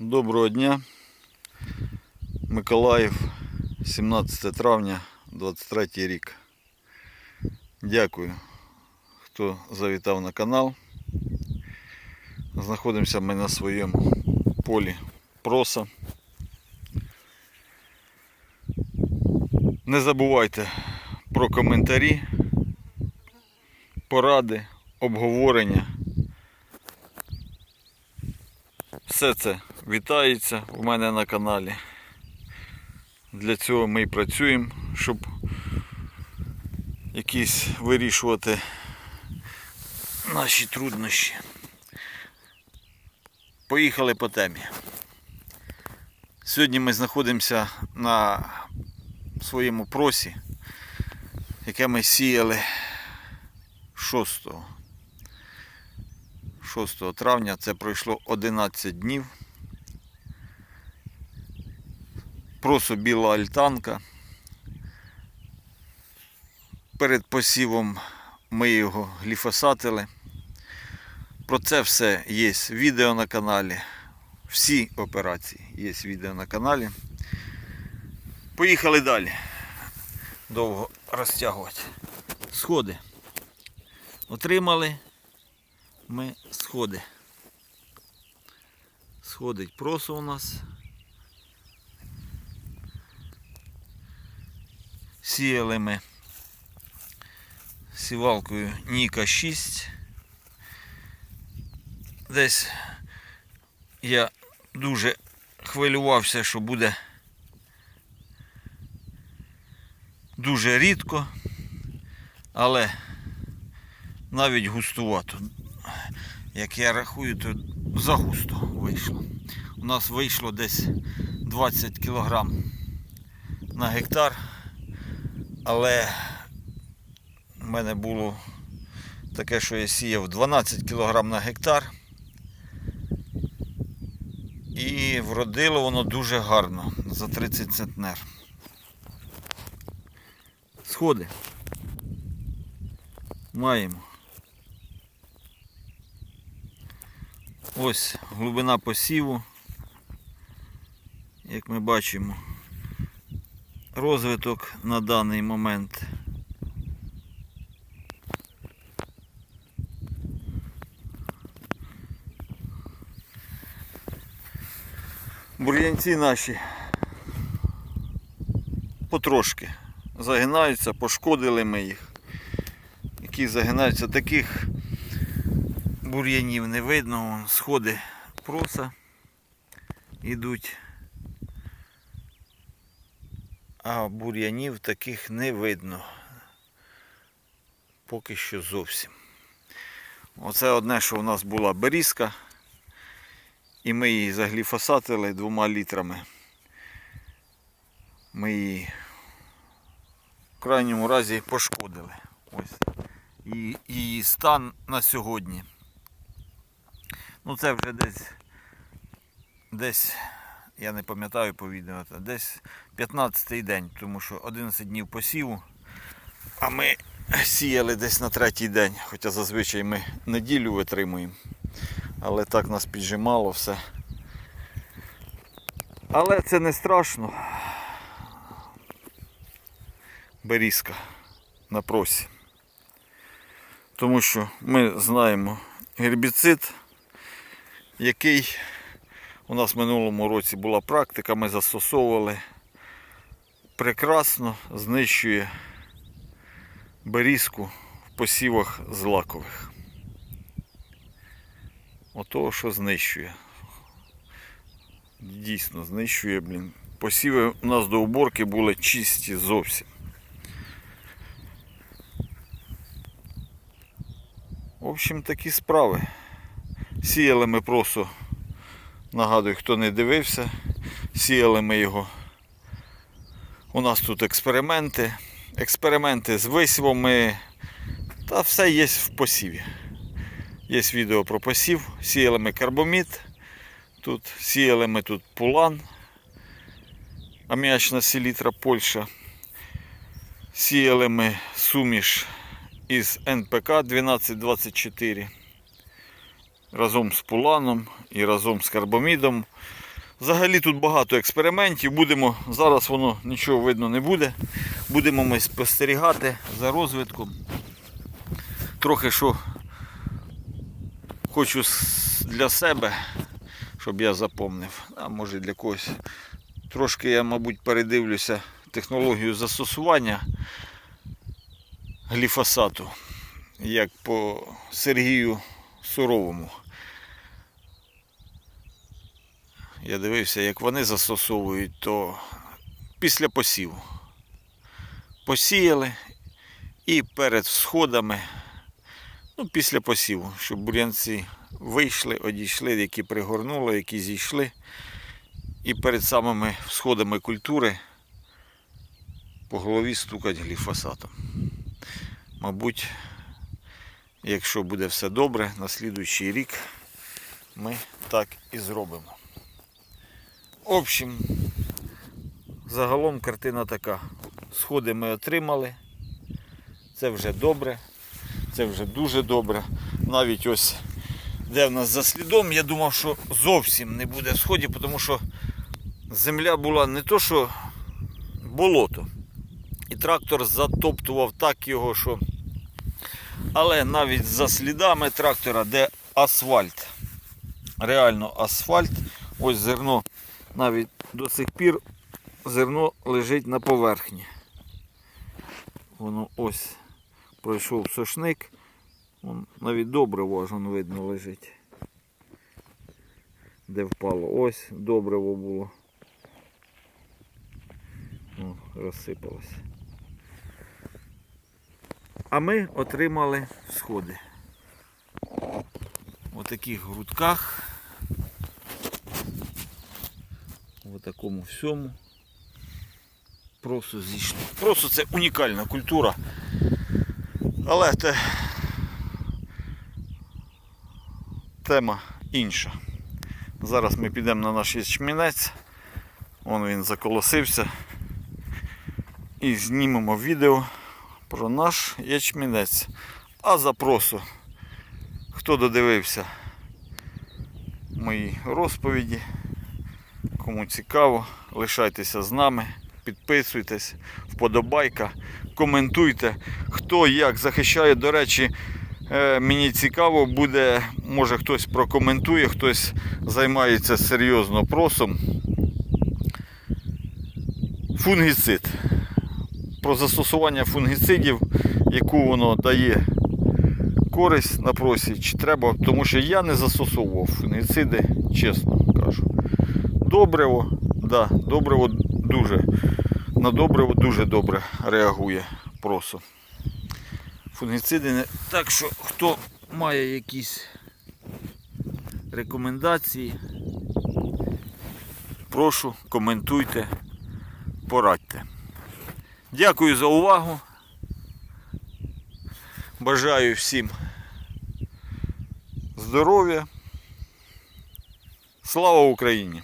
Доброго дня. Миколаїв, 17 травня 23 рік. Дякую, хто завітав на канал. Знаходимося ми на своєму полі проса. Не забувайте про коментарі, поради, обговорення. Все це вітається у мене на каналі. Для цього ми і працюємо, щоб якісь вирішувати наші труднощі. Поїхали по темі. Сьогодні ми знаходимося на своєму просі, яке ми сіяли 6 6 травня це пройшло 11 днів. Просо біла альтанка. Перед посівом ми його гліфосатили. Про це все є відео на каналі. Всі операції є відео на каналі. Поїхали далі. Довго розтягувати. Сходи. Отримали ми сходи. Сходить просо у нас. Сіяли ми сівалкою Ніка 6. Десь я дуже хвилювався, що буде дуже рідко, але навіть густувато як я рахую, то загусто вийшло. У нас вийшло десь 20 кг на гектар, але в мене було таке, що я сіяв 12 кг на гектар. І вродило воно дуже гарно за 30 центнер. Сходи. Маємо. Ось глибина посіву. Як ми бачимо, розвиток на даний момент. Бур'янці наші потрошки загинаються, пошкодили ми їх. Які загинаються таких бур'янів не видно, сходи проса йдуть. А бур'янів таких не видно. Поки що зовсім. Оце одне, що у нас була берізка. І ми її загліфосатили двома літрами. Ми її в крайньому разі пошкодили. Ось. І її стан на сьогодні. Ну це вже десь, десь, я не пам'ятаю по десь 15-й день, тому що 11 днів посіву, а ми сіяли десь на третій день, хоча зазвичай ми неділю витримуємо. Але так нас піджимало все. Але це не страшно. Берізка на просі. Тому що ми знаємо гербіцид який у нас в минулому році була практика, ми застосовували прекрасно знищує берізку в посівах злакових. Ото що знищує. Дійсно знищує, блін. Посіви у нас до уборки були чисті зовсім. В общем, такі справи. Сіяли ми просто, нагадую, хто не дивився, сіяли ми його. У нас тут експерименти. Експерименти з висівами. Та все є в посіві. Є відео про посів. Сіяли ми карбомід. Тут сіяли ми тут пулан. Аміачна селітра Польща. Сіяли ми суміш із НПК 1224 разом з пуланом і разом з карбомідом. Взагалі тут багато експериментів. Будемо, зараз воно нічого видно не буде. Будемо ми спостерігати за розвитком. Трохи що хочу для себе, щоб я запомнив, а може для когось. Трошки я, мабуть, передивлюся технологію застосування гліфосату, як по Сергію Суровому. Я дивився, як вони застосовують, то після посіву. Посіяли і перед всходами, ну, після посіву, щоб бур'янці вийшли, одійшли, які пригорнули, які зійшли. І перед самими всходами культури по голові стукать гліфосатом. Мабуть, якщо буде все добре, на слідуючий рік ми так і зробимо. В общем, загалом картина така. Сходи ми отримали. Це вже добре. Це вже дуже добре. Навіть ось де в нас за слідом, я думав, що зовсім не буде сходів, тому що земля була не то, що болото. І трактор затоптував так його, що. Але навіть за слідами трактора, де асфальт, реально асфальт, ось зерно навіть до сих пір зерно лежить на поверхні. Воно ось пройшов сошник. Вон навіть добре важно видно лежить. Де впало. Ось добриво було. О, розсипалося. А ми отримали сходи. У таких грудках. В такому всьому. Просто зійшло. Просто це унікальна культура. Але це тема інша. Зараз ми підемо на наш ячмінець. Вон він заколосився. І знімемо відео про наш ячмінець. А запросу, хто додивився мої розповіді, кому цікаво, лишайтеся з нами, підписуйтесь, вподобайка, коментуйте, хто як захищає. До речі, е, мені цікаво буде, може хтось прокоментує, хтось займається серйозно просом. Фунгіцид. Про застосування фунгіцидів, яку воно дає користь на просі, чи треба, тому що я не застосовував фунгіциди, чесно кажу. Добриво, да, добриво дуже. На добриво дуже добре реагує просо. Фунгіциди не. Так що хто має якісь рекомендації, прошу, коментуйте, порадьте. Дякую за увагу. Бажаю всім здоров'я. Слава Україні!